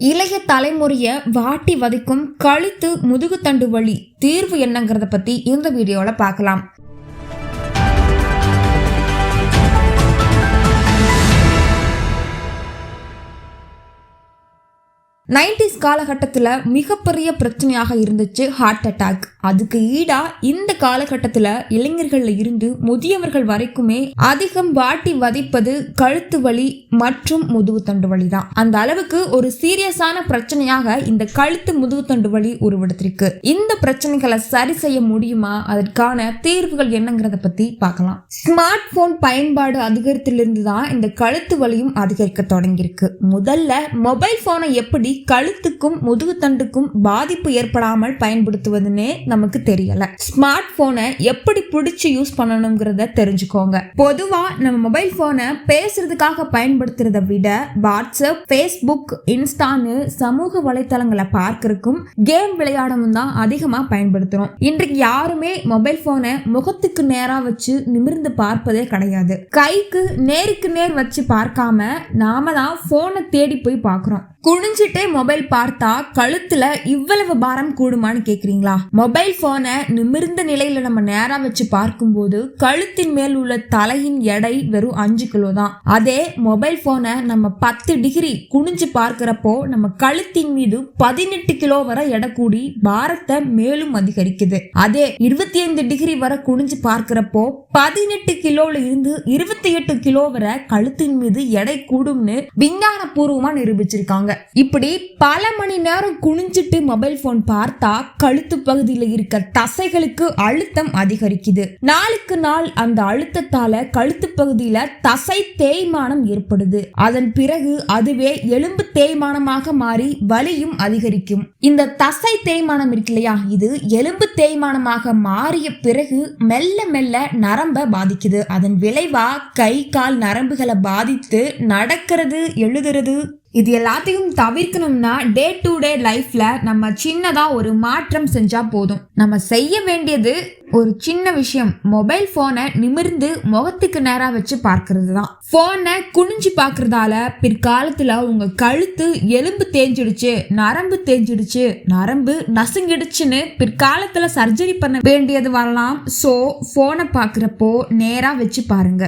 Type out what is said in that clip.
இளைய தலைமுறையை வாட்டி வதைக்கும் கழுத்து முதுகுத்தண்டு வலி தீர்வு என்னங்கிறத பற்றி இந்த வீடியோவில் பார்க்கலாம். நைன்டிஸ் காலகட்டத்தில் மிகப்பெரிய பிரச்சனையாக இருந்துச்சு ஹார்ட் அட்டாக் அதுக்கு ஈடா இந்த காலகட்டத்தில் இளைஞர்கள்ல இருந்து முதியவர்கள் வரைக்குமே அதிகம் வாட்டி வதைப்பது கழுத்து வலி மற்றும் முதுகுத்தண்டு வலி தான் அந்த அளவுக்கு ஒரு சீரியஸான பிரச்சனையாக இந்த கழுத்து முதுகுத்தண்டு வலி உருவெடுத்திருக்கு. இந்த பிரச்சனைகளை சரி செய்ய முடியுமா? அதற்கான தீர்வுகள் என்னங்கிறத பத்தி பார்க்கலாம். ஸ்மார்ட் போன் பயன்பாடு அதிகரித்திலிருந்து தான் இந்த கழுத்து வலியும் அதிகரிக்க தொடங்கியிருக்கு. முதல்ல மொபைல் போனை எப்படி கழுத்துக்கும் முதுகுத்தண்டுக்கும் பாதிப்பு ஏற்படாமல் பயன்படுத்துவதுன்னே நமக்கு தெரியல. ஸ்மார்ட் போனை எப்படி பிடிச்சி யூஸ் பண்ணணுங்கிறத தெரிஞ்சுக்கோங்க. பொதுவா நம்ம மொபைல் போனை பேசுறதுக்காக பயன்படுத்துறத விட வாட்ஸ்அப் ஃபேஸ்புக் இன்ஸ்டான்னு சமூக வலைத்தளங்களை பார்க்கறக்கும் கேம் விளையாடவும் தான் அதிகமா பயன்படுத்துறோம். இன்றைக்கு யாருமே மொபைல் போனை முகத்துக்கு நேரா வச்சு நிமிர்ந்து பார்ப்பதே கிடையாது. கைக்கு நேருக்கு நேர் வச்சு பார்க்காம நாம தான் போனை தேடி போய் பார்க்குறோம். குனிஞ்சிட்டு மொபைல் பார்த்தா கழுத்துல இவ்வளவு பாரம் கூடுமான்னு கேக்குறீங்களா? மொபைல் போனை நிமிர்ந்த நிலையில நம்ம நேரா வச்சு பார்க்கும்போது கழுத்தின் மேல் உள்ள தலையின் எடை வெறும் அஞ்சு கிலோ தான். அதே மொபைல் போனை நம்ம பத்து டிகிரி குனிஞ்சு பார்க்கிறப்போ நம்ம கழுத்தின் மீது பதினெட்டு கிலோ வரை எடை கூடி பாரத்தை மேலும் அதிகரிக்குது. அதே இருபத்தி ஐந்து டிகிரி வரை குனிஞ்சு பார்க்கிறப்போ பதினெட்டு கிலோல இருந்து இருபத்தி எட்டு கிலோ வரை கழுத்தின் மீது எடை கூடும்னு விஞ்ஞான பூர்வமா நிரூபிச்சிருக்காங்க. இப்படி பல மணி நேரம் குனிஞ்சிட்டு மொபைல் போன் பார்த்தா கழுத்து பகுதியில் இருக்க தசைகளுக்கு அழுத்தம் அதிகரிக்குது. நாளுக்கு நாள் அந்த அழுத்தத்தால கழுத்து பகுதியில தசை தேய்மானம் ஏற்படுது. அதன் பிறகு அதுவே எலும்பு தேய்மானமாக மாறி வலியும் அதிகரிக்கும். இந்த தசை தேய்மானம் இருக்கு இல்லையா? இது எலும்பு தேய்மானமாக மாறிய பிறகு மெல்ல மெல்ல நரம்ப பாதிக்குது. அதன் விளைவா கை கால் நரம்புகளை பாதித்து நடக்கிறது எழுதுறது இது எல்லாத்தையும் தவிர்க்கணும்னா டே டு டே லைஃப்ல நம்ம சின்னதா ஒரு மாற்றம் செஞ்சா போதும். நம்ம செய்ய வேண்டியது ஒரு சின்ன விஷயம். மொபைல் போனை நிமிர்ந்து முகத்துக்கு நேரா வச்சு பார்க்கறது தான் போனை குனிஞ்சு பார்க்கறதால பிற்காலத்துல உங்க கழுத்து எலும்பு தேஞ்சிடுச்சு நரம்பு தேஞ்சிடுச்சு நரம்பு நசுங்கிடுச்சுன்னு பிற்காலத்துல சர்ஜரி பண்ண வேண்டியது வரலாம். ஸோ போனை பார்க்குறப்போ நேரா வச்சு பாருங்க.